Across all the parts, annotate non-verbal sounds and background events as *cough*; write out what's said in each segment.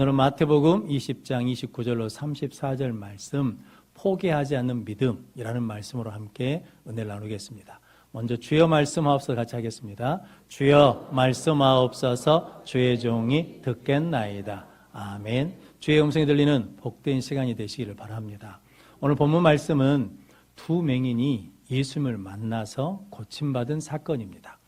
오늘은 마태복음 20장 29절로 34절 말씀 포기하지 않는 믿음이라는 말씀으로 함께 은혜를 나누겠습니다. 먼저 주여 말씀하옵소서 같이 하겠습니다. 주여 말씀하옵소서 주의 종이 듣겠나이다. 아멘. 주의 음성이 들리는 복된 시간이 되시기를 바랍니다. 오늘 본문 말씀은 두 맹인이 예수님을 만나서 고침받은 사건입니다.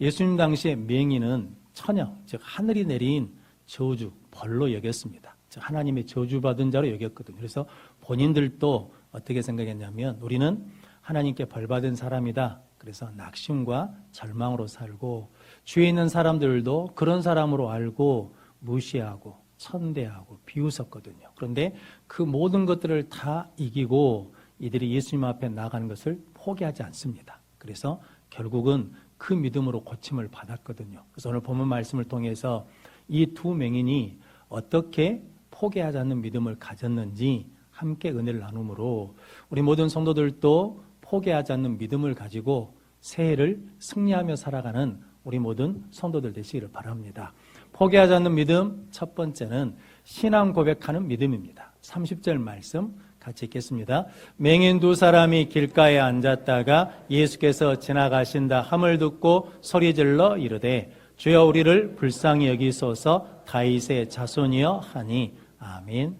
예수님 당시에 맹인은 천영, 즉 하늘이 내린 저주, 벌로 여겼습니다. 즉 하나님의 저주받은 자로 여겼거든요. 그래서 본인들도 어떻게 생각했냐면 우리는 하나님께 벌받은 사람이다. 그래서 낙심과 절망으로 살고 주위에 있는 사람들도 그런 사람으로 알고 무시하고 천대하고 비웃었거든요. 그런데 그 모든 것들을 다 이기고 이들이 예수님 앞에 나가는 것을 포기하지 않습니다. 그래서 결국은 그 믿음으로 고침을 받았거든요. 그래서 오늘 본문 말씀을 통해서 이 두 맹인이 어떻게 포기하지 않는 믿음을 가졌는지 함께 은혜를 나누므로 우리 모든 성도들도 포기하지 않는 믿음을 가지고 새해를 승리하며 살아가는 우리 모든 성도들 되시기를 바랍니다. 포기하지 않는 믿음 첫 번째는 신앙 고백하는 믿음입니다. 30절 말씀 같이 읽겠습니다. 맹인 두 사람이 길가에 앉았다가 예수께서 지나가신다 함을 듣고 소리질러 이르되 주여 우리를 불쌍히 여기소서 다윗의 자손이여 하니 아멘.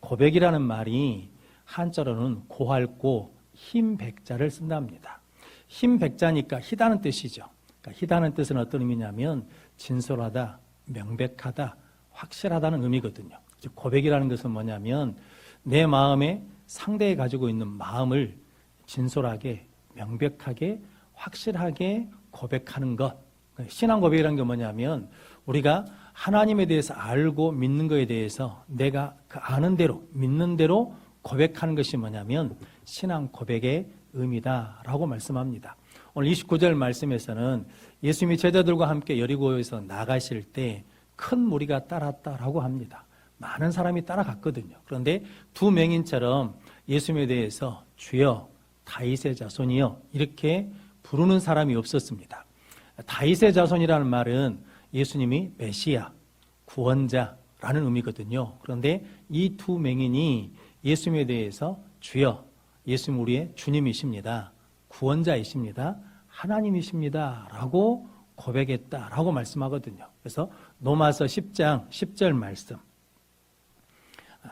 고백이라는 말이 한자로는 고할고 힘 백자를 쓴답니다. 힘 백자니까 희다는 뜻이죠. 그러니까 희다는 뜻은 어떤 의미냐면 진솔하다, 명백하다, 확실하다는 의미거든요. 즉 고백이라는 것은 뭐냐면 내 마음에 상대에 가지고 있는 마음을 진솔하게, 명백하게, 확실하게 고백하는 것. 신앙 고백이라는 게 뭐냐면 우리가 하나님에 대해서 알고 믿는 것에 대해서 내가 그 아는 대로, 믿는 대로 고백하는 것이 뭐냐면 신앙 고백의 의미다라고 말씀합니다. 오늘 29절 말씀에서는 예수님이 제자들과 함께 여리고에서 나가실 때 큰 무리가 따랐다라고 합니다. 많은 사람이 따라갔거든요. 그런데 두 맹인처럼 예수님에 대해서 주여 다윗의 자손이여 이렇게 부르는 사람이 없었습니다. 다윗의 자손이라는 말은 예수님이 메시아, 구원자라는 의미거든요. 그런데 이 두 맹인이 예수님에 대해서 주여, 예수님 우리의 주님이십니다. 구원자이십니다. 하나님이십니다. 라고 고백했다 라고 말씀하거든요. 그래서 노마서 10장 10절 말씀.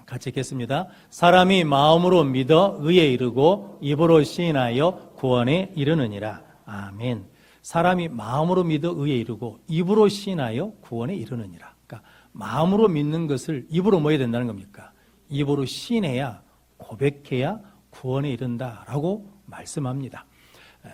같이 읽겠습니다. 사람이 마음으로 믿어 의에 이르고 입으로 시인하여 구원에 이르느니라. 아멘. 사람이 마음으로 믿어 의에 이르고 입으로 시인하여 구원에 이르느니라. 그러니까 마음으로 믿는 것을 입으로 뭐 해야 된다는 겁니까? 입으로 시인해야 고백해야 구원에 이른다라고 말씀합니다.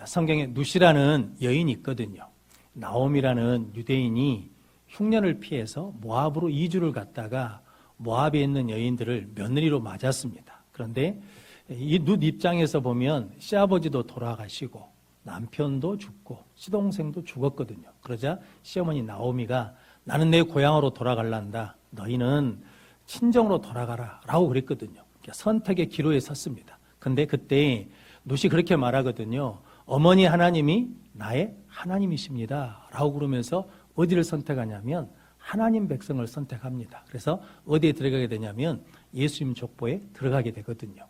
성경에 누시라는 여인이 있거든요. 나옴이라는 유대인이 흉년을 피해서 모압으로 이주를 갔다가 모압에 있는 여인들을 며느리로 맞았습니다. 그런데 이 룻 입장에서 보면 시아버지도 돌아가시고 남편도 죽고 시동생도 죽었거든요. 그러자 시어머니 나오미가 나는 내 고향으로 돌아갈란다. 너희는 친정으로 돌아가라. 라고 그랬거든요. 그러니까 선택의 기로에 섰습니다. 근데 그때 룻이 그렇게 말하거든요. 어머니 하나님이 나의 하나님이십니다. 라고 그러면서 어디를 선택하냐면 하나님 백성을 선택합니다. 그래서 어디에 들어가게 되냐면 예수님 족보에 들어가게 되거든요.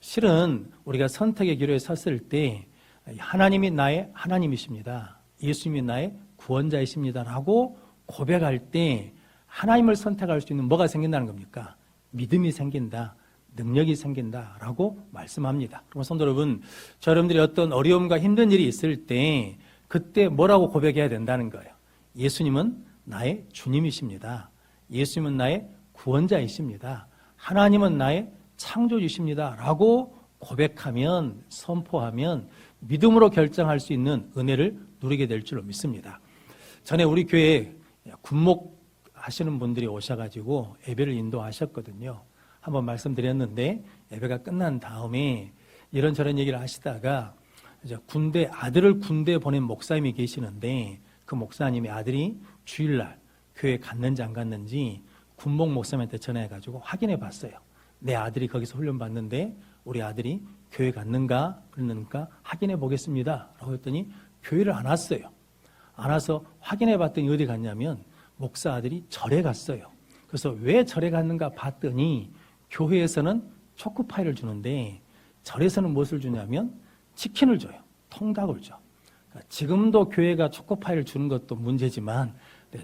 실은 우리가 선택의 기로에 섰을 때 하나님이 나의 하나님이십니다. 예수님이 나의 구원자이십니다라고 고백할 때 하나님을 선택할 수 있는 뭐가 생긴다는 겁니까? 믿음이 생긴다. 능력이 생긴다라고 말씀합니다. 그럼 성도 여러분, 저 여러분들이 어떤 어려움과 힘든 일이 있을 때 그때 뭐라고 고백해야 된다는 거예요. 예수님은 나의 주님이십니다. 예수님은 나의 구원자이십니다. 하나님은 나의 창조주십니다. 라고 고백하면, 선포하면 믿음으로 결정할 수 있는 은혜를 누리게 될 줄로 믿습니다. 전에 우리 교회에 군목 하시는 분들이 오셔가지고 예배를 인도하셨거든요. 한번 말씀드렸는데 예배가 끝난 다음에 이런저런 얘기를 하시다가 군대 아들을 군대 보낸 목사님이 계시는데 그 목사님의 아들이 주일날 교회 갔는지 안 갔는지 군복 목사님한테 전화해가지고 확인해 봤어요. 내 아들이 거기서 훈련 받는데 우리 아들이 교회 갔는가 그러니까 확인해 보겠습니다. 라고 했더니 교회를 안 왔어요. 안 와서 확인해 봤더니 어디 갔냐면 목사 아들이 절에 갔어요. 그래서 왜 절에 갔는가 봤더니 교회에서는 초코파이를 주는데 절에서는 무엇을 주냐면 치킨을 줘요. 통닭을 줘. 그러니까 지금도 교회가 초코파이를 주는 것도 문제지만 네,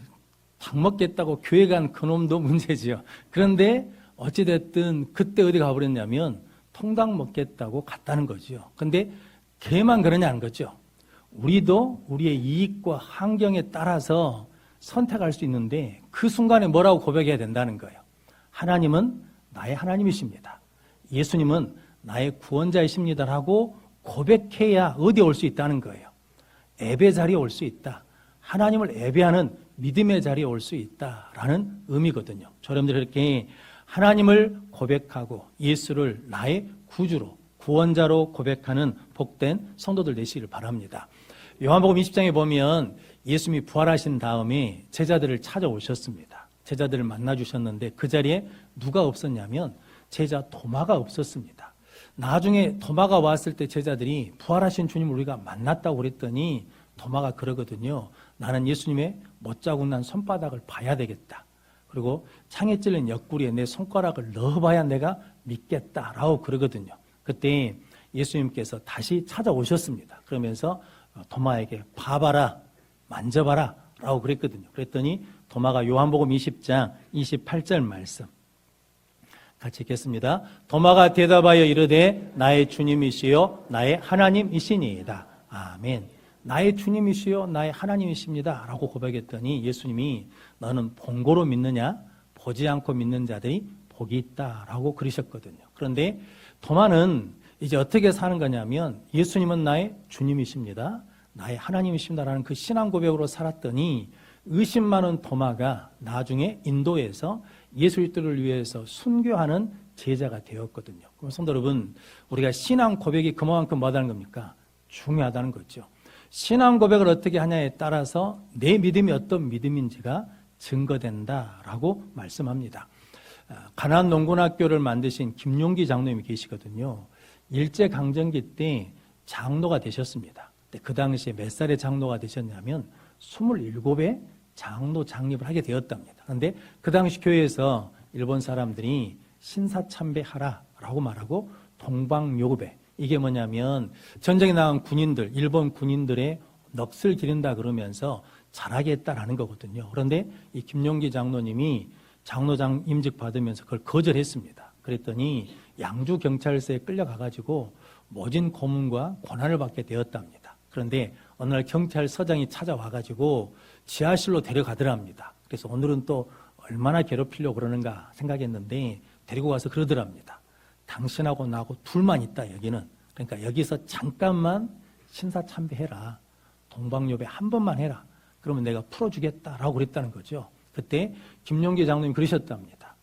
닭 먹겠다고 교회 간 그놈도 *laughs* 문제지요. 그런데 어찌됐든 그때 어디 가버렸냐면 통닭 먹겠다고 갔다는 거지요. 근데 걔만 그러냐는 거죠. 우리도 우리의 이익과 환경에 따라서 선택할 수 있는데 그 순간에 뭐라고 고백해야 된다는 거예요. 하나님은 나의 하나님이십니다. 예수님은 나의 구원자이십니다라고 고백해야 어디 올 수 있다는 거예요. 예배 자리에 올 수 있다. 하나님을 예배하는 믿음의 자리에 올 수 있다라는 의미거든요. 저러분들 이렇게 하나님을 고백하고 예수를 나의 구주로 구원자로 고백하는 복된 성도들 되시기를 바랍니다. 요한복음 20장에 보면 예수님이 부활하신 다음에 제자들을 찾아오셨습니다. 제자들을 만나 주셨는데 그 자리에 누가 없었냐면 제자 도마가 없었습니다. 나중에 도마가 왔을 때 제자들이 부활하신 주님을 우리가 만났다고 그랬더니 도마가 그러거든요. 나는 예수님의 못자국 난 손바닥을 봐야 되겠다. 그리고 창에 찔린 옆구리에 내 손가락을 넣어봐야 내가 믿겠다라고 그러거든요. 그때 예수님께서 다시 찾아오셨습니다. 그러면서 도마에게 봐봐라, 만져봐라 라고 그랬거든요. 그랬더니 도마가 요한복음 20장 28절 말씀 같이 읽겠습니다. 도마가 대답하여 이르되 나의 주님이시요 나의 하나님이시니이다. 아멘. 나의 주님이시요 나의 하나님이십니다. 라고 고백했더니 예수님이 너는 본고로 믿느냐 보지 않고 믿는 자들이 복이 있다 라고 그러셨거든요. 그런데 도마는 이제 어떻게 사는 거냐면 예수님은 나의 주님이십니다. 나의 하나님이십니다라는 그 신앙 고백으로 살았더니 의심 많은 도마가 나중에 인도에서 예수 그리스도를 위해서 순교하는 제자가 되었거든요. 그럼 성도 여러분, 우리가 신앙 고백이 그만큼 뭐하다는 겁니까? 중요하다는 거죠. 신앙 고백을 어떻게 하냐에 따라서 내 믿음이 어떤 믿음인지가 증거된다라고 말씀합니다. 아, 가난 농군학교를 만드신 김용기 장로님이 계시거든요. 일제 강점기 때 장로가 되셨습니다. 그 당시에 몇 살의 장로가 되셨냐면 27에 장로 장립을 하게 되었답니다. 그런데 그 당시 교회에서 일본 사람들이 신사참배하라라고 말하고 동방요구배 이게 뭐냐면 전쟁에 나간 군인들 일본 군인들의 넋을 기른다 그러면서 잘하겠다라는 거거든요. 그런데 이 김용기 장로님이 장로장 임직 받으면서 그걸 거절했습니다. 그랬더니 양주 경찰서에 끌려가가지고 모진 고문과 고난을 받게 되었답니다. 그런데 어느 날 경찰서장이 찾아와가지고 지하실로 데려가더랍니다. 그래서 오늘은 또 얼마나 괴롭히려고 그러는가 생각했는데 데리고 가서 그러더랍니다. 당신하고 나하고 둘만 있다 여기는. 그러니까 여기서 잠깐만 신사참배해라. 동방요배 한 번만 해라. 그러면 내가 풀어주겠다라고 그랬다는 거죠. 그때 김용기 장로님 그러셨답니다.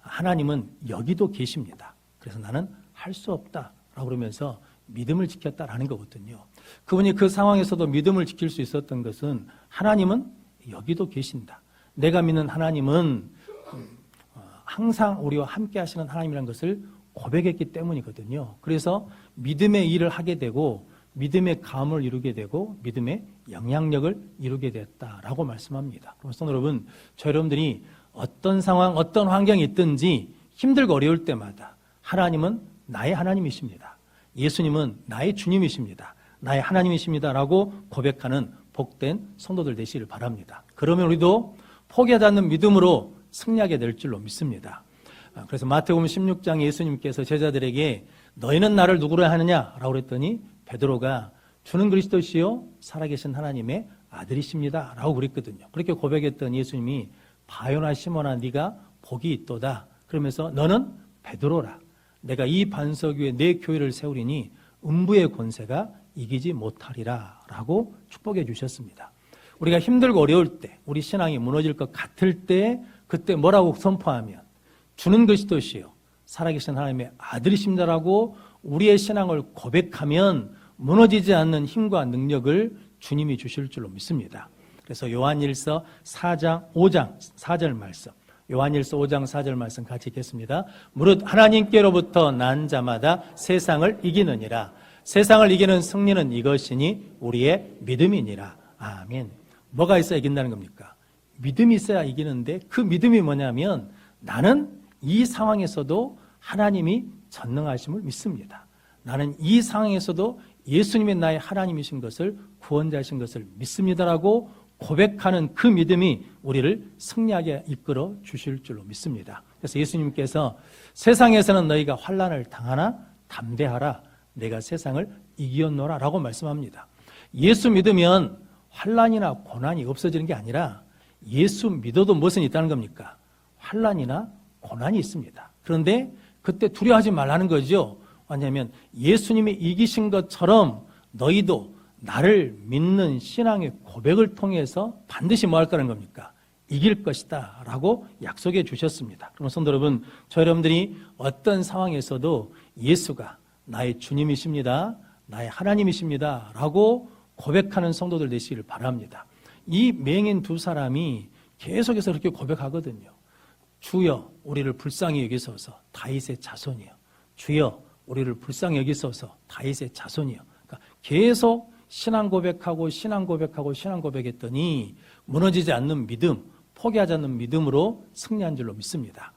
하나님은 여기도 계십니다. 그래서 나는 할 수 없다라고 그러면서 믿음을 지켰다라는 거거든요. 그분이 그 상황에서도 믿음을 지킬 수 있었던 것은 하나님은 여기도 계신다. 내가 믿는 하나님은 어, 항상 우리와 함께 하시는 하나님이라는 것을 고백했기 때문이거든요. 그래서 믿음의 일을 하게 되고 믿음의 감을 이루게 되고 믿음의 영향력을 이루게 됐다라고 말씀합니다. 그래서 여러분, 저 여러분들이 어떤 상황, 어떤 환경이 있든지 힘들고 어려울 때마다 하나님은 나의 하나님이십니다. 예수님은 나의 주님이십니다. 나의 하나님이십니다라고 고백하는 복된 성도들 되시기를 바랍니다. 그러면 우리도 포기하지 않는 믿음으로 승리하게 될 줄로 믿습니다. 아, 그래서 마태복음 16장 예수님께서 제자들에게 너희는 나를 누구로 하느냐라고 그랬더니 베드로가 주는 그리스도시요 살아계신 하나님의 아들이십니다라고 그랬거든요. 그렇게 고백했던 예수님이 바요나 시모나 네가 복이 있도다. 그러면서 너는 베드로라. 내가 이 반석 위에 내 교회를 세우리니 음부의 권세가 이기지 못하리라 라고 축복해 주셨습니다. 우리가 힘들고 어려울 때, 우리 신앙이 무너질 것 같을 때, 그때 뭐라고 선포하면, 주는 그리스도시요. 살아계신 하나님의 아들이십니다라고 우리의 신앙을 고백하면 무너지지 않는 힘과 능력을 주님이 주실 줄로 믿습니다. 그래서 요한일서 4장 5장 4절 말씀 요한일서 5장 4절 말씀 같이 읽겠습니다. 무릇 하나님께로부터 난 자마다 세상을 이기느니라. 세상을 이기는 승리는 이것이니 우리의 믿음이니라. 아멘. 뭐가 있어 이긴다는 겁니까? 믿음이 있어야 이기는데 그 믿음이 뭐냐면 나는 이 상황에서도 하나님이 전능하심을 믿습니다. 나는 이 상황에서도 예수님이 나의 하나님이신 것을 구원자이신 것을 믿습니다라고 고백하는 그 믿음이 우리를 승리하게 이끌어 주실 줄로 믿습니다. 그래서 예수님께서 세상에서는 너희가 환란을 당하나 담대하라 내가 세상을 이기었노라라고 말씀합니다. 예수 믿으면 환란이나 고난이 없어지는 게 아니라 예수 믿어도 무엇은 있다는 겁니까? 환란이나 고난이 있습니다. 그런데 그때 두려워하지 말라는 거죠. 왜냐하면 예수님이 이기신 것처럼 너희도 나를 믿는 신앙의 고백을 통해서 반드시 뭐 할 거라는 겁니까? 이길 것이다. 라고 약속해 주셨습니다. 그럼 성도 여러분, 저 여러분들이 어떤 상황에서도 예수가 나의 주님이십니다. 나의 하나님이십니다. 라고 고백하는 성도들 되시기를 바랍니다. 이 맹인 두 사람이 계속해서 그렇게 고백하거든요. 주여, 우리를 불쌍히 여기소서 다윗의 자손이요. 주여, 우리를 불쌍히 여기소서 다윗의 자손이요. 그러니까 계속 신앙 고백하고 신앙 고백하고 신앙 고백했더니 무너지지 않는 믿음, 포기하지 않는 믿음으로 승리한 줄로 믿습니다.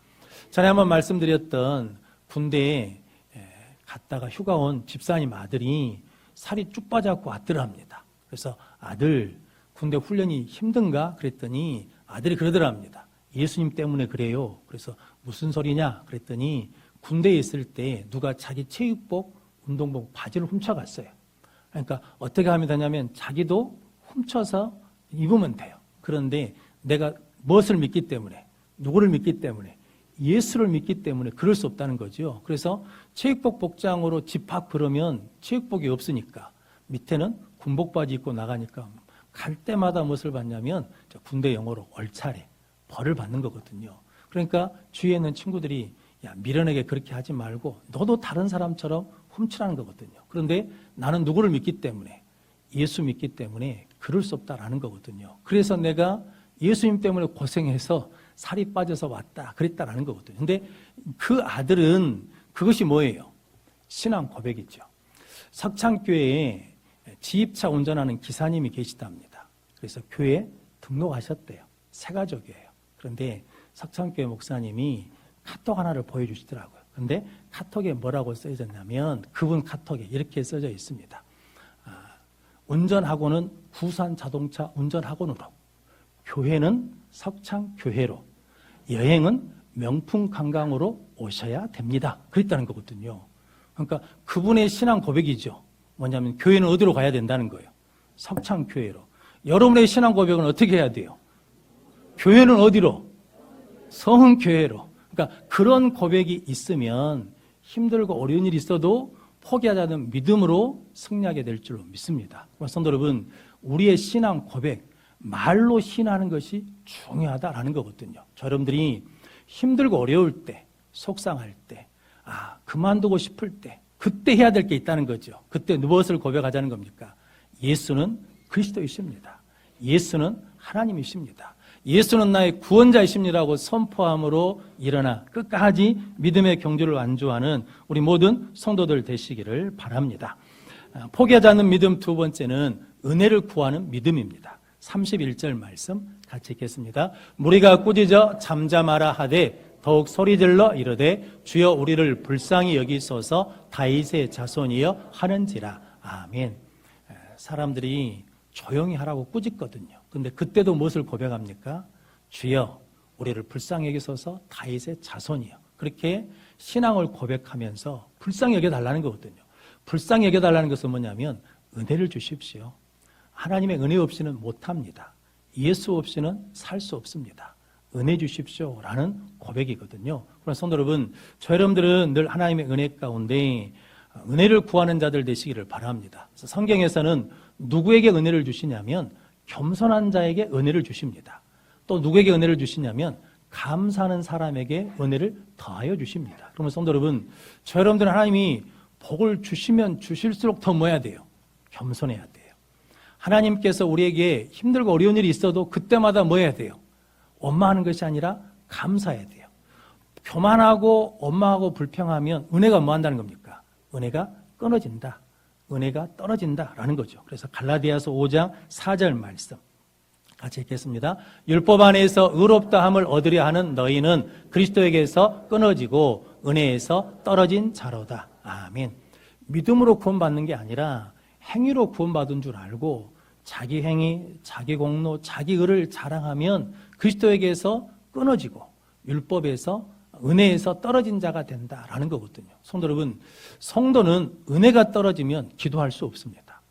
전에 한번 말씀드렸던 군대에 갔다가 휴가 온 집사님 아들이 살이 쭉 빠져갖고 왔더랍니다. 그래서 아들 군대 훈련이 힘든가 그랬더니 아들이 그러더랍니다. 예수님 때문에 그래요. 그래서 무슨 소리냐 그랬더니 군대에 있을 때 누가 자기 체육복, 운동복, 바지를 훔쳐갔어요. 그러니까 어떻게 하면 되냐면 자기도 훔쳐서 입으면 돼요. 그런데 내가 무엇을 믿기 때문에 누구를 믿기 때문에 예수를 믿기 때문에 그럴 수 없다는 거죠. 그래서 체육복 복장으로 집합 그러면 체육복이 없으니까 밑에는 군복 바지 입고 나가니까 갈 때마다 무엇을 받냐면 군대 영어로 얼차례 벌을 받는 거거든요. 그러니까 주위에 있는 친구들이 야 미련하게 그렇게 하지 말고 너도 다른 사람처럼 훔치라는 거거든요. 그런데 나는 누구를 믿기 때문에 예수 믿기 때문에 그럴 수 없다라는 거거든요. 그래서 내가 예수님 때문에 고생해서 살이 빠져서 왔다 그랬다라는 거거든요. 근데 그 아들은 그것이 뭐예요? 신앙 고백이죠. 석창교회에 지입차 운전하는 기사님이 계시답니다. 그래서 교회에 등록하셨대요. 새가족이에요. 그런데 석창교회 목사님이 카톡 하나를 보여주시더라고요. 그런데 카톡에 뭐라고 써있었냐면 그분 카톡에 이렇게 써져 있습니다. 아, 운전학원은 부산 자동차 운전학원으로 교회는 석창교회로 여행은 명품 관광으로 오셔야 됩니다. 그랬다는 거거든요. 그러니까 그분의 신앙 고백이죠. 뭐냐면 교회는 어디로 가야 된다는 거예요. 석창교회로. 여러분의 신앙 고백은 어떻게 해야 돼요? 교회는 어디로? 성은교회로. 그러니까 그런 고백이 있으면 힘들고 어려운 일이 있어도 포기하자는 믿음으로 승리하게 될 줄로 믿습니다. 성도 여러분, 우리의 신앙 고백, 말로 신하는 것이 중요하다라는 거거든요. 저 여러분들이 힘들고 어려울 때, 속상할 때, 아, 그만두고 싶을 때, 그때 해야 될 게 있다는 거죠. 그때 무엇을 고백하자는 겁니까? 예수는 그리스도이십니다. 예수는 하나님이십니다. 예수는 나의 구원자이십니다고 선포함으로 일어나 끝까지 믿음의 경주를 완주하는 우리 모든 성도들 되시기를 바랍니다. 아, 포기하지 않는 믿음 두 번째는 은혜를 구하는 믿음입니다. 31절 말씀 같이 읽겠습니다. 무리가 꾸짖어 잠잠하라 하되 더욱 소리질러 이르되 주여 우리를 불쌍히 여기소서 다윗의 자손이여 하는지라 아멘. 사람들이 조용히 하라고 꾸짖거든요. 근데 그때도 무엇을 고백합니까? 주여 우리를 불쌍히 여기소서 다윗의 자손이요. 그렇게 신앙을 고백하면서 불쌍히 여겨 달라는 거거든요. 불쌍히 여겨 달라는 것은 뭐냐면 은혜를 주십시오. 하나님의 은혜 없이는 못합니다. 예수 없이는 살 수 없습니다. 은혜 주십시오. 라는 고백이거든요. 그러나 성도 여러분, 저 여러분들은 늘 하나님의 은혜 가운데 은혜를 구하는 자들 되시기를 바랍니다. 성경에서는 누구에게 은혜를 주시냐면 겸손한 자에게 은혜를 주십니다. 또 누구에게 은혜를 주시냐면 감사하는 사람에게 은혜를 더하여 주십니다. 그러면 성도 여러분, 저 여러분들은 하나님이 복을 주시면 주실수록 더 뭐야 돼요? 겸손해야 돼요. 하나님께서 우리에게 힘들고 어려운 일이 있어도 그때마다 뭐 해야 돼요? 원망하는 것이 아니라 감사해야 돼요. 교만하고 원망하고 불평하면 은혜가 뭐 한다는 겁니까? 은혜가 끊어진다. 은혜가 떨어진다라는 거죠. 그래서 갈라디아서 5장 4절 말씀 같이 읽겠습니다. 율법 안에서 의롭다 함을 얻으려 하는 너희는 그리스도에게서 끊어지고 은혜에서 떨어진 자로다. 아멘. 믿음으로 구원받는 게 아니라 행위로 구원받은 줄 알고 자기 행위, 자기 공로, 자기 의를 자랑하면 그리스도에게서 끊어지고 율법에서 은혜에서 떨어진 자가 된다라는 거거든요. 성도 여러분, 성도는 은혜가 떨어지면 기도할 수 없습니다.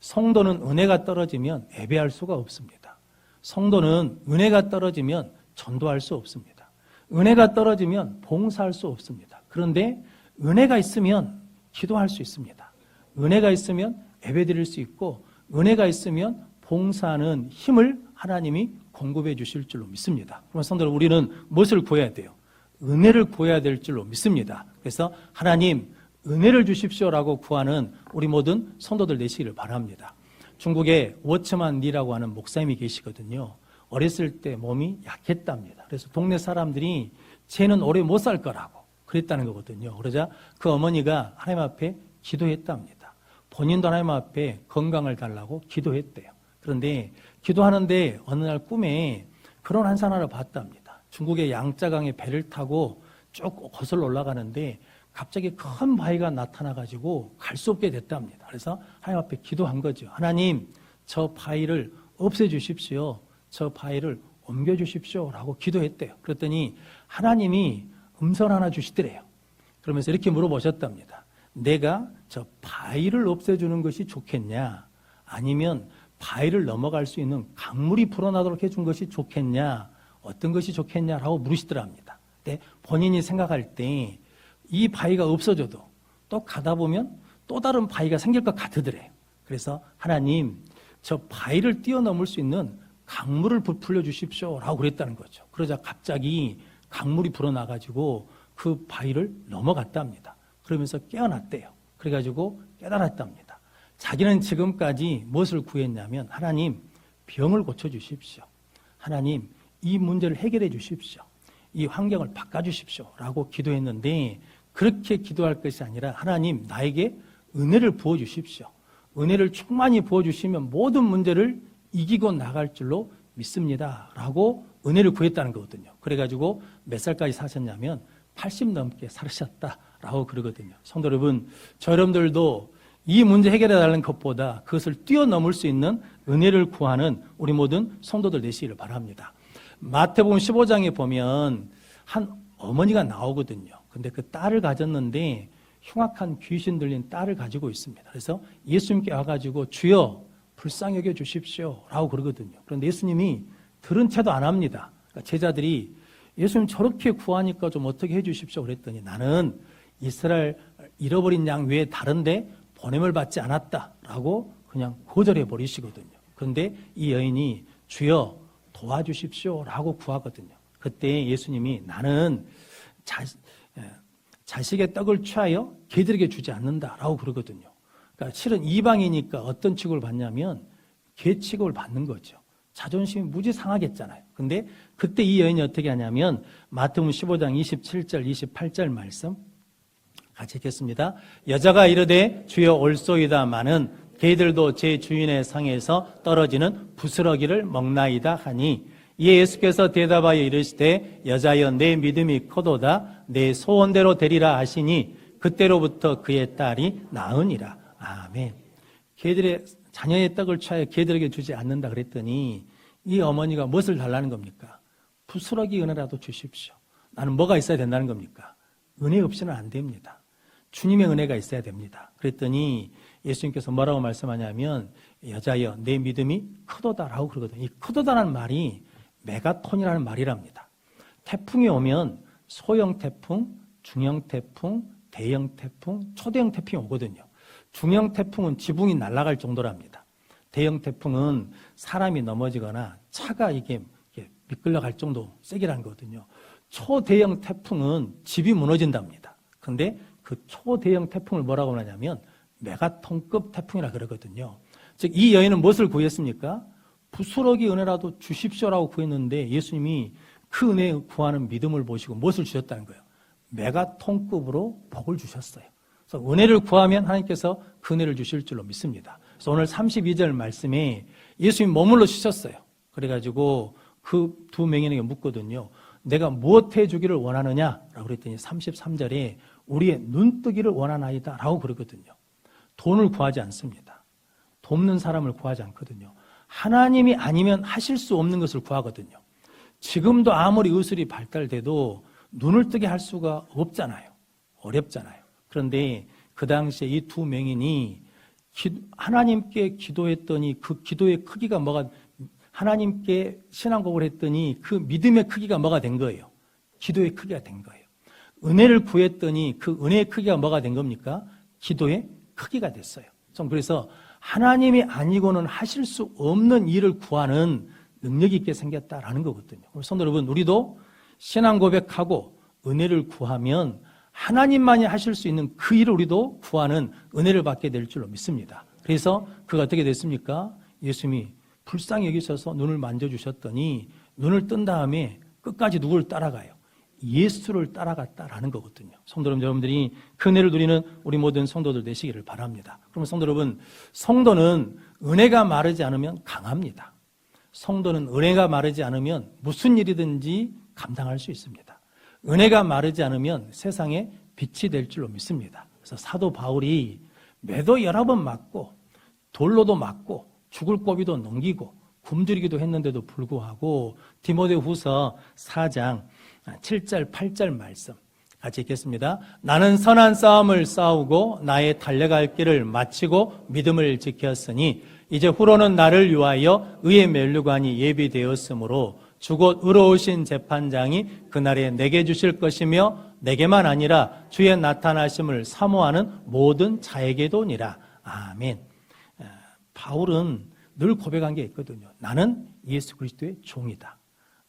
성도는 은혜가 떨어지면 예배할 수가 없습니다. 성도는 은혜가 떨어지면 전도할 수 없습니다. 은혜가 떨어지면 봉사할 수 없습니다. 그런데 은혜가 있으면 기도할 수 있습니다. 은혜가 있으면 예배 드릴 수 있고 은혜가 있으면 봉사하는 힘을 하나님이 공급해 주실 줄로 믿습니다. 그러면 성도 우리는 무엇을 구해야 돼요? 은혜를 구해야 될 줄로 믿습니다. 그래서 하나님 은혜를 주십시오라고 구하는 우리 모든 성도들 되시기를 바랍니다. 중국에 워처만 리라고 하는 목사님이 계시거든요. 어렸을 때 몸이 약했답니다. 그래서 동네 사람들이 쟤는 오래 못 살 거라고 그랬다는 거거든요. 그러자 그 어머니가 하나님 앞에 기도했답니다. 본인도 하나님 앞에 건강을 달라고 기도했대요. 그런데 기도하는데 어느 날 꿈에 그런 한 사람을 봤답니다. 중국의 양자강에 배를 타고 쭉 거슬러 올라가는데 갑자기 큰 바위가 나타나가지고 갈 수 없게 됐답니다. 그래서 하나님 앞에 기도한 거죠. 하나님, 저 바위를 없애주십시오. 저 바위를 옮겨주십시오. 라고 기도했대요. 그랬더니 하나님이 음성 하나 주시더래요. 그러면서 이렇게 물어보셨답니다. 내가 저 바위를 없애주는 것이 좋겠냐? 아니면 바위를 넘어갈 수 있는 강물이 불어나도록 해준 것이 좋겠냐? 어떤 것이 좋겠냐라고 물으시더랍니다. 근데 본인이 생각할 때 이 바위가 없어져도 또 가다 보면 또 다른 바위가 생길 것 같으더래요. 그래서 하나님 저 바위를 뛰어넘을 수 있는 강물을 부풀려 주십시오라고 그랬다는 거죠. 그러자 갑자기 강물이 불어나가지고 그 바위를 넘어갔답니다. 그러면서 깨어났대요. 그래가지고 깨달았답니다. 자기는 지금까지 무엇을 구했냐면 하나님 병을 고쳐 주십시오. 하나님 이 문제를 해결해 주십시오. 이 환경을 바꿔 주십시오 라고 기도했는데 그렇게 기도할 것이 아니라 하나님 나에게 은혜를 부어 주십시오. 은혜를 충만히 부어 주시면 모든 문제를 이기고 나갈 줄로 믿습니다 라고 은혜를 구했다는 거거든요. 그래가지고 몇 살까지 사셨냐면 80 넘게 살으셨다라고 그러거든요. 성도 여러분, 저 여러분들도 이 문제 해결해 달라는 것보다 그것을 뛰어넘을 수 있는 은혜를 구하는 우리 모든 성도들 되시기를 바랍니다. 마태복음 15장에 보면 한 어머니가 나오거든요. 근데 그 딸을 가졌는데 흉악한 귀신 들린 딸을 가지고 있습니다. 그래서 예수님께 와가지고 주여 불쌍히 여겨 주십시오. 라고 그러거든요. 그런데 예수님이 들은 채도 안 합니다. 그러니까 제자들이 예수님 저렇게 구하니까 좀 어떻게 해 주십시오. 그랬더니 나는 이스라엘 잃어버린 양 외에 다른데 보냄을 받지 않았다. 라고 그냥 거절해 버리시거든요. 그런데 이 여인이 주여 도와주십시오. 라고 구하거든요. 그때 예수님이 나는 자, 예, 자식의 떡을 취하여 개들에게 주지 않는다 라고 그러거든요. 그러니까 실은 이방이니까 어떤 취급을 받냐면 개 취급을 받는 거죠. 자존심이 무지 상하겠잖아요. 근데 그때 이 여인이 어떻게 하냐면 마태복음 15장 27절 28절 말씀 같이 읽겠습니다. 여자가 이르되 주여 올소이다마는 개들도 제 주인의 상에서 떨어지는 부스러기를 먹나이다 하니 이에 예수께서 대답하여 이르시되 여자여 내 믿음이 커도다 내 소원대로 되리라 하시니 그때로부터 그의 딸이 나으니라 아멘. 개들의 자녀의 떡을 취하여 개들에게 주지 않는다 그랬더니 이 어머니가 무엇을 달라는 겁니까? 부스러기 은혜라도 주십시오. 나는 뭐가 있어야 된다는 겁니까? 은혜 없이는 안 됩니다. 주님의 은혜가 있어야 됩니다. 그랬더니 예수님께서 뭐라고 말씀하냐면 여자여 내 믿음이 크도다라고 그러거든요. 이 크도다라는 말이 메가톤이라는 말이랍니다. 태풍이 오면 소형 태풍, 중형 태풍, 대형 태풍, 초대형 태풍이 오거든요. 중형 태풍은 지붕이 날아갈 정도랍니다. 대형 태풍은 사람이 넘어지거나 차가 이게 미끌려 갈 정도 세기라는 거거든요. 초대형 태풍은 집이 무너진답니다. 근데 그 초대형 태풍을 뭐라고 하냐면 메가톤급 태풍이라 그러거든요. 즉, 이 여인은 무엇을 구했습니까? 부스러기 은혜라도 주십시오라고 구했는데 예수님이 그 은혜 구하는 믿음을 보시고 무엇을 주셨다는 거예요? 메가톤급으로 복을 주셨어요. 그래서 은혜를 구하면 하나님께서 그 은혜를 주실 줄로 믿습니다. 그래서 오늘 32절 말씀에 예수님 머물러 주셨어요. 그래가지고 그두 맹인에게 묻거든요. 내가 무엇 해 주기를 원하느냐 라고 그랬더니 33절에 우리의 눈뜨기를 원하나이다 라고 그러거든요. 돈을 구하지 않습니다. 돕는 사람을 구하지 않거든요. 하나님이 아니면 하실 수 없는 것을 구하거든요. 지금도 아무리 의술이 발달돼도 눈을 뜨게 할 수가 없잖아요. 어렵잖아요. 그런데 그 당시에 이두 맹인이 기- 하나님께 기도했더니 그 기도의 크기가 뭐가 하나님께 신앙곡을 했더니 그 믿음의 크기가 뭐가 된 거예요. 기도의 크기가 된 거예요. 은혜를 구했더니 그 은혜의 크기가 뭐가 된 겁니까? 기도의 크기가 됐어요. 좀 그래서 하나님이 아니고는 하실 수 없는 일을 구하는 능력이 있게 생겼다라는 거거든요. 그래서 성도 여러분, 우리도 신앙 고백하고 은혜를 구하면 하나님만이 하실 수 있는 그 일을 우리도 구하는 은혜를 받게 될 줄로 믿습니다. 그래서 그가 어떻게 됐습니까? 예수님이 불쌍히 여기셔서 눈을 만져주셨더니 눈을 뜬 다음에 끝까지 누구를 따라가요? 예수를 따라갔다라는 거거든요. 성도 여러분, 여러분들이 그 은혜를 누리는 우리 모든 성도들 되시기를 바랍니다. 그러면 성도 여러분, 성도는 은혜가 마르지 않으면 강합니다. 성도는 은혜가 마르지 않으면 무슨 일이든지 감당할 수 있습니다. 은혜가 마르지 않으면 세상에 빛이 될 줄로 믿습니다. 그래서 사도 바울이 매도 여러 번 맞고 돌로도 맞고 죽을 고비도 넘기고 굶주리기도 했는데도 불구하고 디모데 후서 4장 7절 8절 말씀 같이 읽겠습니다. 나는 선한 싸움을 싸우고 나의 달려갈 길을 마치고 믿음을 지켰으니 이제 후로는 나를 위하여 의의 멸류관이 예비되었으므로 주곧 의로우신 재판장이 그날에 내게 주실 것이며 내게만 아니라 주의 나타나심을 사모하는 모든 자에게도니라. 아멘. 에, 바울은 늘 고백한 게 있거든요. 나는 예수 그리스도의 종이다.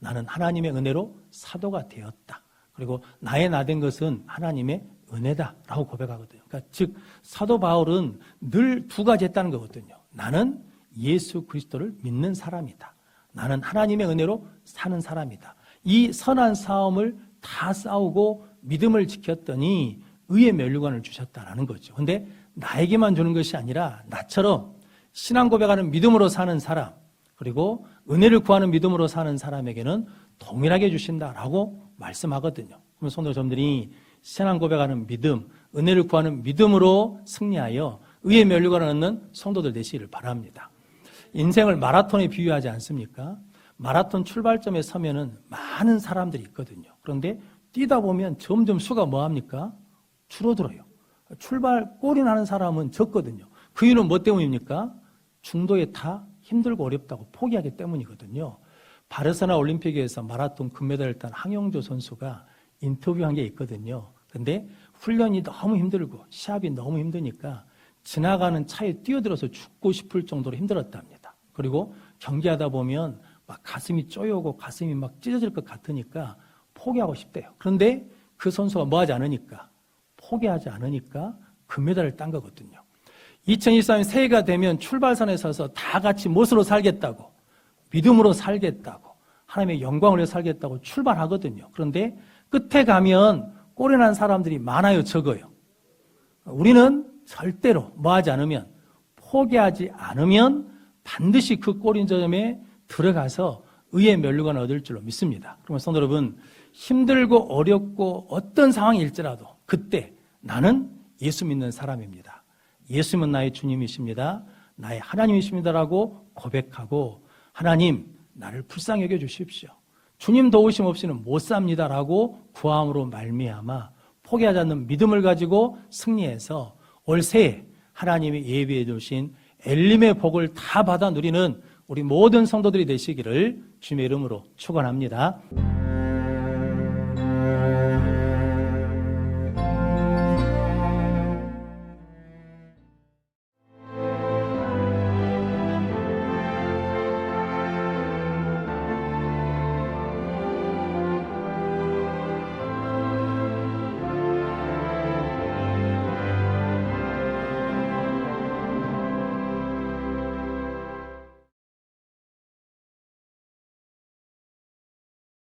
나는 하나님의 은혜로 사도가 되었다. 그리고 나의 나 된 것은 하나님의 은혜다라고 고백하거든요. 그러니까 즉 사도 바울은 늘 두 가지 했다는 거거든요. 나는 예수 그리스도를 믿는 사람이다. 나는 하나님의 은혜로 사는 사람이다. 이 선한 싸움을 다 싸우고 믿음을 지켰더니 의의 멸류관을 주셨다라는 거죠. 근데 나에게만 주는 것이 아니라 나처럼 신앙 고백하는 믿음으로 사는 사람, 그리고 은혜를 구하는 믿음으로 사는 사람에게는 동일하게 주신다라고 말씀하거든요. 그러면 성도 여러분들이 신앙 고백하는 믿음, 은혜를 구하는 믿음으로 승리하여 의의 멸류관을 얻는 성도들 되시기를 바랍니다. 인생을 마라톤에 비유하지 않습니까? 마라톤 출발점에 서면은 많은 사람들이 있거든요. 그런데 뛰다 보면 점점 수가 뭐합니까? 줄어들어요. 출발 골이 나는 사람은 적거든요. 그 이유는 뭐 때문입니까? 중도에 다 힘들고 어렵다고 포기하기 때문이거든요. 바르셀로나 올림픽에서 마라톤 금메달을 딴 항영조 선수가 인터뷰한 게 있거든요. 근데 훈련이 너무 힘들고 시합이 너무 힘드니까 지나가는 차에 뛰어들어서 죽고 싶을 정도로 힘들었답니다. 그리고 경기하다 보면 막 가슴이 쪼여오고 가슴이 막 찢어질 것 같으니까 포기하고 싶대요. 그런데 그 선수가 뭐 하지 않으니까 포기하지 않으니까 금메달을 딴 거거든요. 2023년 새해가 되면 출발선에 서서 다 같이 무엇으로 살겠다고 믿음으로 살겠다고 하나님의 영광을 위해 살겠다고 출발하거든요. 그런데 끝에 가면 꼴이 난 사람들이 많아요, 적어요. 우리는 절대로 뭐 하지 않으면 포기하지 않으면 반드시 그 꼬린 점에 들어가서 의의 멸류관을 얻을 줄로 믿습니다. 그러면 성도 여러분 힘들고 어렵고 어떤 상황일지라도 그때 나는 예수 믿는 사람입니다. 예수님은 나의 주님이십니다. 나의 하나님이십니다라고 고백하고 하나님 나를 불쌍히 여겨 주십시오. 주님 도우심 없이는 못 삽니다라고 구함으로 말미암아 포기하지 않는 믿음을 가지고 승리해서 올 새해 하나님이 예비해 주신 엘림의 복을 다 받아 누리는 우리 모든 성도들이 되시기를 주님의 이름으로 축원합니다.